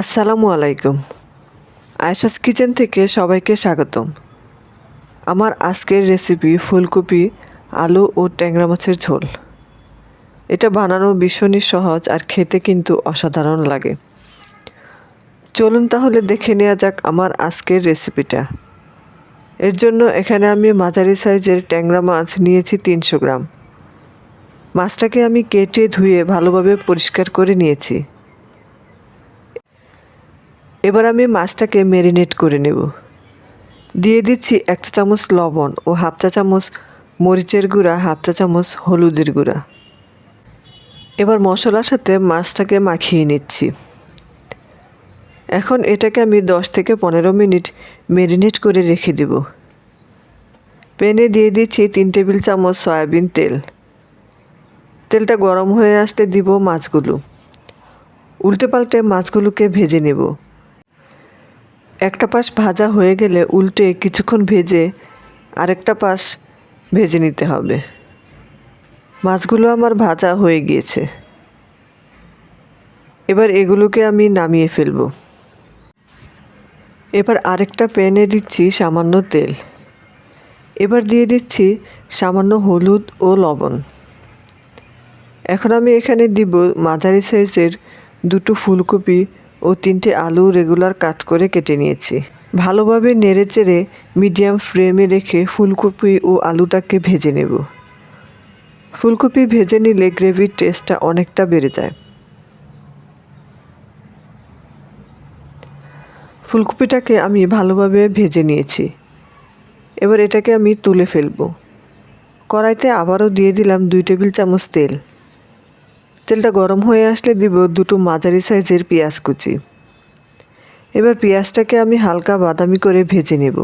আসসালামু আলাইকুম। আয়সাস কিচেন থেকে সবাইকে স্বাগতম। আমার আজকের রেসিপি ফুলকপি, আলু ও ট্যাংরা মাছের ঝোল। এটা বানানো ভীষণই সহজ আর খেতে কিন্তু অসাধারণ লাগে। চলুন তাহলে দেখে নেওয়া যাক আমার আজকের রেসিপিটা। এর জন্য এখানে আমি মাঝারি সাইজের ট্যাংরা মাছ নিয়েছি তিনশো গ্রাম। মাছটাকে আমি কেটে ধুয়ে ভালোভাবে পরিষ্কার করে নিয়েছি। এবার আমি মাছটাকে ম্যারিনেট করে নেব। দিয়ে দিচ্ছি এক চা চামচ লবণ ও হাফ চা চামচ মরিচের গুঁড়া, হাফ চা চামচ হলুদের গুঁড়া। এবার মশলার সাথে মাছটাকে মাখিয়ে নিচ্ছি। এখন এটাকে আমি দশ থেকে পনেরো মিনিট ম্যারিনেট করে রেখে দেব। প্যানে দিয়ে দিচ্ছি তিন টেবিল চামচ সয়াবিন তেল। তেলটা গরম হয়ে আসতে দিব মাছগুলো। উল্টে পাল্টে মাছগুলোকে ভেজে নেব। একটা পাশ ভাজা হয়ে গেলে উল্টে কিছুক্ষণ ভেজে আরেকটা পাশ ভেজে নিতে হবে। মাছগুলো আমার ভাজা হয়ে গিয়েছে। এবার এগুলোকে আমি নামিয়ে ফেলব। এবার আরেকটা প্যানে দিচ্ছি সামান্য তেল। এবার দিয়ে দিচ্ছি সামান্য হলুদ ও লবণ। এখন আমি এখানে দিব মাঝারি সাইজের দুটো ফুলকপি ও তিনটে আলু রেগুলার কাট করে কেটে নিয়েছি। ভালোভাবে নেড়ে চেড়ে মিডিয়াম ফ্লেমে রেখে ফুলকপি ও আলুটাকে ভেজে নেব। ফুলকপি ভেজে নিলে গ্রেভির টেস্টটা অনেকটা বেড়ে যায়। ফুলকপিটাকে আমি ভালোভাবে ভেজে নিয়েছি। এবার এটাকে আমি তুলে ফেলব। কড়াইতে আবারও দিয়ে দিলাম দুই টেবিল চামচ তেল। তেলটা গরম হয়ে আসলে দিব দুটো মাঝারি সাইজের পেঁয়াজ কুচি। এবার পেঁয়াজটাকে আমি হালকা বাদামি করে ভেজে নেব।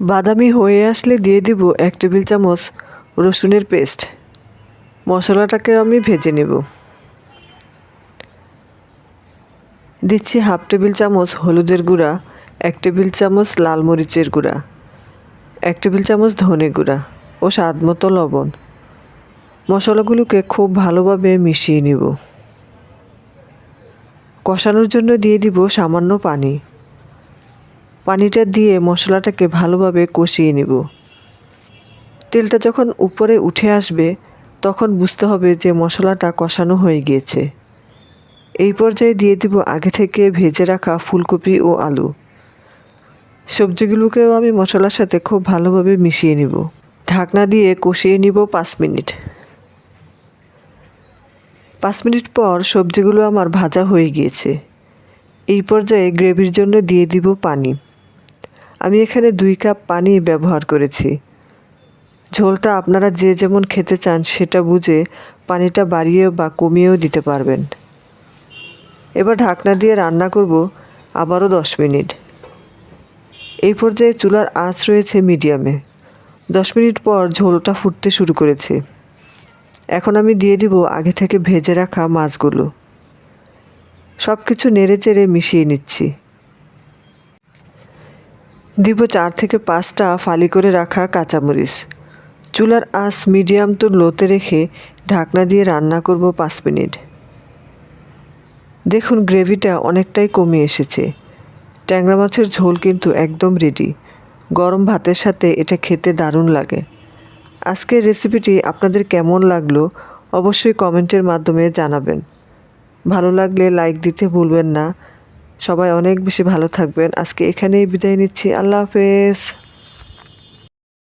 বাদামি হয়ে আসলে দিয়ে দিব এক টেবিল চামচ রসুনের পেস্ট। মশলাটাকে আমি ভেজে নেব। দিচ্ছি হাফ টেবিল চামচ হলুদের গুঁড়া, এক টেবিল চামচ লাল মরিচের গুঁড়া, এক টেবিল চামচ ধনে গুঁড়া ও স্বাদ মতো লবণ। মশলাগুলোকে খুব ভালোভাবে মিশিয়ে নিব। কষানোর জন্য দিয়ে দিব সামান্য পানি। পানিটা দিয়ে মশলাটাকে ভালোভাবে কষিয়ে নিব। তেলটা যখন উপরে উঠে আসবে, তখন বুঝতে হবে যে মশলাটা কষানো হয়ে গিয়েছে। এই পর্যায়ে দিয়ে দিব আগে থেকে ভেজে রাখা ফুলকপি ও আলু। সবজিগুলোকেও আমি মশলার সাথে খুব ভালোভাবে মিশিয়ে নিব। ঢাকনা দিয়ে কষিয়ে নিব পাঁচ মিনিট। পাঁচ মিনিট পর সবজিগুলো আমার ভাজা হয়ে গিয়েছে। এই পর্যায়ে গ্রেভির জন্য দিয়ে দিব পানি। আমি এখানে দুই কাপ পানি ব্যবহার করেছি। ঝোলটা আপনারা যে যেমন খেতে চান সেটা বুঝে পানিটা বাড়িয়েও বা কমিয়েও দিতে পারবেন। এবার ঢাকনা দিয়ে রান্না করব আবারও দশ মিনিট। এই পর্যায়ে চুলার আঁচ রয়েছে মিডিয়ামে। দশ মিনিট পর ঝোলটা ফুটতে শুরু করেছে। এখন আমি দিয়ে দিব আগে থেকে ভেজে রাখা মাছগুলো। সব কিছু নেড়ে চেড়ে মিশিয়ে নিচ্ছি। দিব চার থেকে পাঁচটা ফালি করে রাখা কাঁচামরিচ। চুলার আঁচ মিডিয়াম তো লোতে রেখে ঢাকনা দিয়ে রান্না করব পাঁচ মিনিট। দেখুন গ্রেভিটা অনেকটাই কমে এসেছে। ট্যাংরা মাছের ঝোল কিন্তু একদম রেডি গরম ভাতের সাথে এটা খেতে দারুণ লাগে। আজকের রেসিপিটি আপনাদের কেমন লাগল অবশ্যই কমেন্টের মাধ্যমে জানাবেন। ভালো লাগলে লাইক দিতে ভুলবেন না। সবাই অনেক বেশি ভালো থাকবেন। আজকে এখানেই বিদায় নিচ্ছি। আল্লাহ হাফেজ।